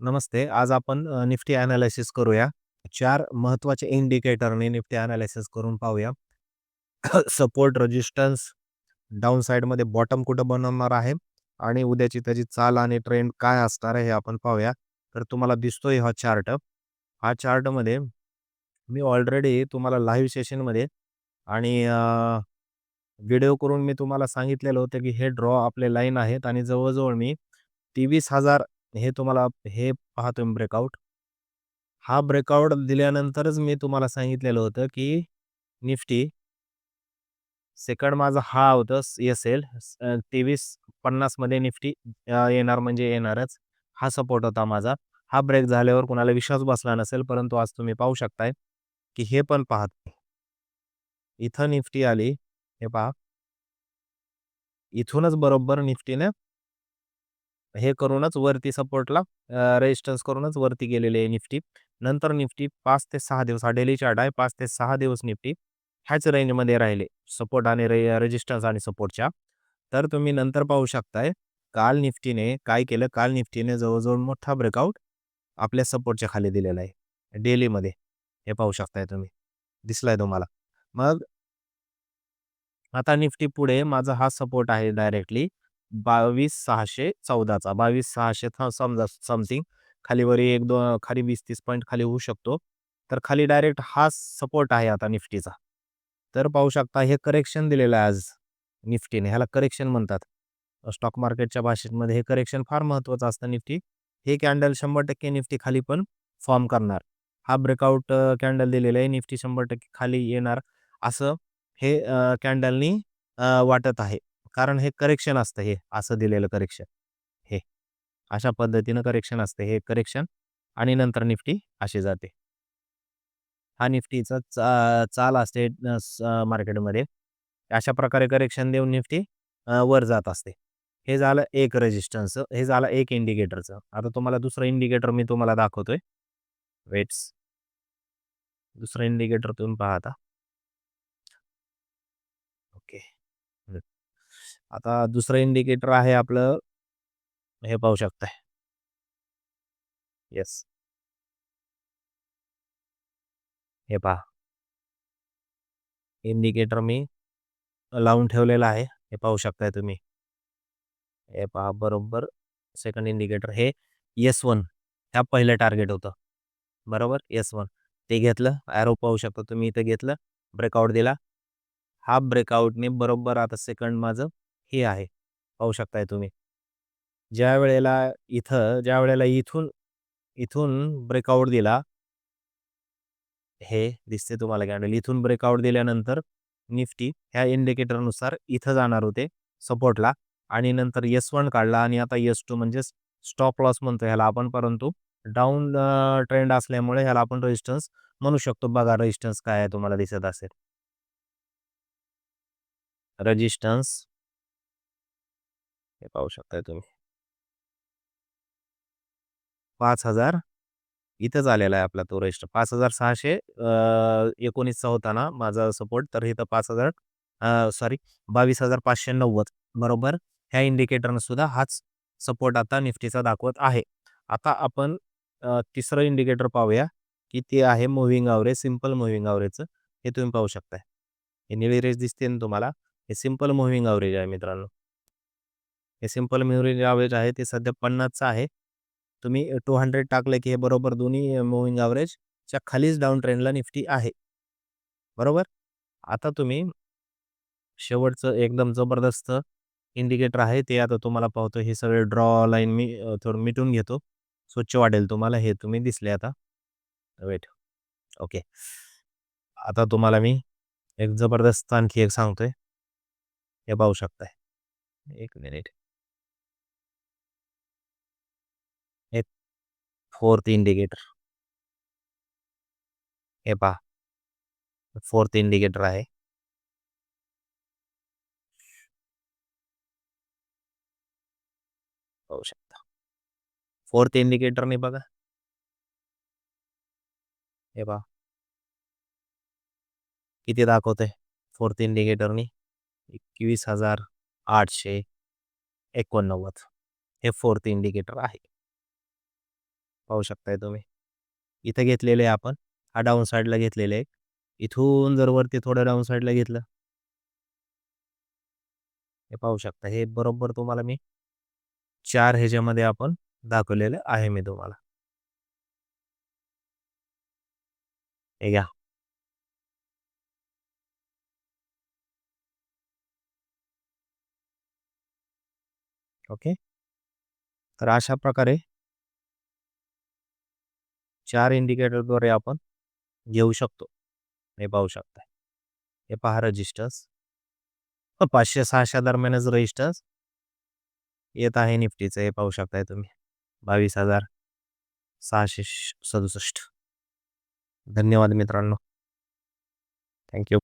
नमस्ते. आज आपण अ, Nifty analysis करूया. चार महत्त्वाचे इंडिकेटरने निफ्टी अनालिसिस करून पाहूया. सपोर्ट, रेजिस्टन्स, डाऊन साइडमध्ये बॉटम कुठं बनवणार आहे आणि उद्याची त्याची चाल आणि ट्रेंड काय असणार आहे हे आपण पाहूया. तर तुम्हाला दिसतोय हा चार्ट. हा चार्टमध्ये मी ऑलरेडी तुम्हाला लाईव्ह सेशनमध्ये आणि व्हिडिओ करून मी तुम्हाला सांगितलेलं होतं, की हे ड्रॉ आपले लाईन आहेत आणि जवळजवळ मी तेवीस हजार हे तुम्हाला हे पहा तुम्ही ब्रेकआउट. हा ब्रेकआउट दिल्यानंतरच मी तुम्हाला सांगितलेलं होतं, की निफ्टी सेकंड माझा हा होतं एस-एल अ, 2350 मध्ये निफ्टी येणार म्हणजे येणारच. हा सपोर्ट होता माझा. हा ब्रेक झाल्यावर कुणाला विश्वास बसला नसेल, परंतु आज तुम्ही पाहू शकताय, की हे पण पाहत इथं निफ्टी आली. हे पहा. इथूनच बरोबर निफ्टीने हे करूनच वरती सपोर्टला रेजिस्टन्स करूनच वरती गेलेले आहे निफ्टी. नंतर निफ्टी पाच ते सहा दिवस हा डेली चार्ट आहे. पाच ते सहा दिवस निफ्टी ह्याच रेंजमध्ये राहिले. सपोर्ट आणि रे रेजिस्टन्स आणि सपोर्टच्या. तर तुम्ही नंतर पाहू शकताय, काल निफ्टीने काय केलं, काल निफ्टीने जवळजवळ मोठा ब्रेकआउट आपल्या सपोर्टच्या खाली दिलेला आहे. डेलीमध्ये. हे पाहू शकताय तुम्ही. दिसलाय तुम्हाला. मग आता निफ्टी पुढे माझा हा सपोर्ट आहे डायरेक्टली बावीस सहाशे चौदाचा बावीस सहाशे समजा समथिंग खाली वर 1-2 खाली वीस तीस पॉईंट खाली होऊ शकतो. तर खाली डायरेक्ट हा सपोर्ट आहे आता निफ्टीचा. तर पाहू शकता हे करेक्शन दिलेलं आहे आज निफ्टीने. ह्याला करेक्शन म्हणतात. स्टॉक मार्केटच्या भाषेमध्ये हे करेक्शन फार महत्त्वाचं असतं निफ्टी. हे कॅन्डल 100% निफ्टी खाली पण फॉर्म करणार. हा ब्रेकआउट कॅन्डल दिलेला आहे. निफ्टी 100% खाली येणार असं हे कॅन्डलनी वाटत आहे. कारण हे करेक्शन असतं हे असं दिलेलं करेक्शन. हे. अशा पद्धतीनं करेक्शन असते. हे करेक्शन आणि नंतर निफ्टी अशी जाते. हा निफ्टीचा चा चाल असते मार्केटमध्ये. अशा प्रकारे करेक्शन देऊन निफ्टी वर जात असते. हे झालं एक रेजिस्टन्स हे झालं एक इंडिकेटरचं. आता तुम्हाला दुसरं इंडिकेटर मी तुम्हाला दाखवतोय. वेट्स. दुसरं इंडिकेटर तुम्ही पाहता ओके. आता दुसरं इंडिकेटर आहे आपलं हे पाहू शकताय. येस. हे पहा. इंडिकेटर मी लावून ठेवलेला आहे. हे पाहू शकताय तुम्ही. हे पहा बरोबर सेकंड इंडिकेटर हे एस वन ह्या पहिलं टार्गेट होतं. बरोबर एस वन ते घेतलं. ॲरो पाहू शकता तुम्ही इथं घेतलं. ब्रेकआउट दिला. हा ब्रेकआउटने बरोबर आता सेकंड माझं हे आहे. पाहू शकताय तुम्ही. ज्या वेळेला इथं ज्यावेळेला इथून इथून ब्रेकआउट दिला हे दिसते तुम्हाला कॅन्डल. इथून ब्रेकआउट दिल्यानंतर निफ्टी ह्या इंडिकेटरनुसार इथं जाणार होते सपोर्टला आणि नंतर एस वन काढला आणि आता एस टू म्हणजे स्टॉप लॉस म्हणतो ह्याला आपण, परंतु डाऊन ट्रेंड असल्यामुळे ह्याला आपण रेजिस्टन्स म्हणू शकतो. बघा रेजिस्टन्स काय आहे तुम्हाला दिसत असेल. रेजिस्टन्स. हे पाहू शकताय तुम्ही. पाच हजार इथंच आलेला आहे आपला तो रेस्ट पाच हजार सहाशे एकोणीसचा होता ना माझा सपोर्ट तर इथं पाच हजार सॉरी 22,590 बरोबर. ह्या इंडिकेटरनं सुद्धा हाच सपोर्ट आता निफ्टीचा दाखवत आहे. आता आपण तिसरं इंडिकेटर पाहूया, की ते आहे मूव्हिंग आवरेज सिंपल मुव्हिंग आवरेजचं हे तुम्ही पाहू शकताय. हे निळी रेस दिसते ना तुम्हाला, हे सिंपल मुव्हिंग आवरेज आहे मित्रांनो. हे सिंपल मूव्हिंग ॲवरेज आहे ते सध्या पन्नासचं आहे. तुम्ही 200 टाकलं, की हे बरोबर दोन्ही मुव्हिंग ॲव्हरेजच्या खालीच डाऊन ट्रेंडला निफ्टी आहे. बरोबर. आता तुम्ही शेवटचं एकदम जबरदस्त इंडिकेटर आहे ते आता तुम्हाला पाहतो. हे सगळे ड्रॉ लाईन मी थोडं मिटून घेतो. स्वच्छ वाटेल तुम्हाला. हे तुम्ही दिसले आता. वेट. ओके. आता तुम्हाला मी एक जबरदस्त आणखी एक सांगतोय. हे पाहू शकताय. एक मिनिट. Fourth indicator. हे पहा. फोर्थ इंडिकेटर आहे. पाहू शकता. फोर्थ इंडिकेटरने बघा. हे पहा. किती दाखवते फोर्थ इंडिकेटरनी 21,889 हे फोर्थ इंडिकेटर आहे. पाहू शकताय तुम्ही. इथं घेतलेले आहे आपण. हा डाऊन साईडला घेतलेले आहे इथून जर वरती थोडं डाऊन साईडला घेतलं. हे पाहू शकता. हे बरोबर तुम्हाला मी चार ह्याच्यामध्ये आपण दाखवलेलं आहे मी तुम्हाला. हे घ्या. ओके. तर अशा प्रकारे चार इंडिकेटरद्वारे आपण घेऊ शकतो. हे पाहू शकता हे पहा रजिस्टर्स पाचशे सहाशे दरम्यानच रजिस्टर्स येत आहे निफ्टीचं हे पाहू शकताय तुम्ही. बावीस हजार सहाशे सदुसष्ट. धन्यवाद मित्रांनो. थँक्यू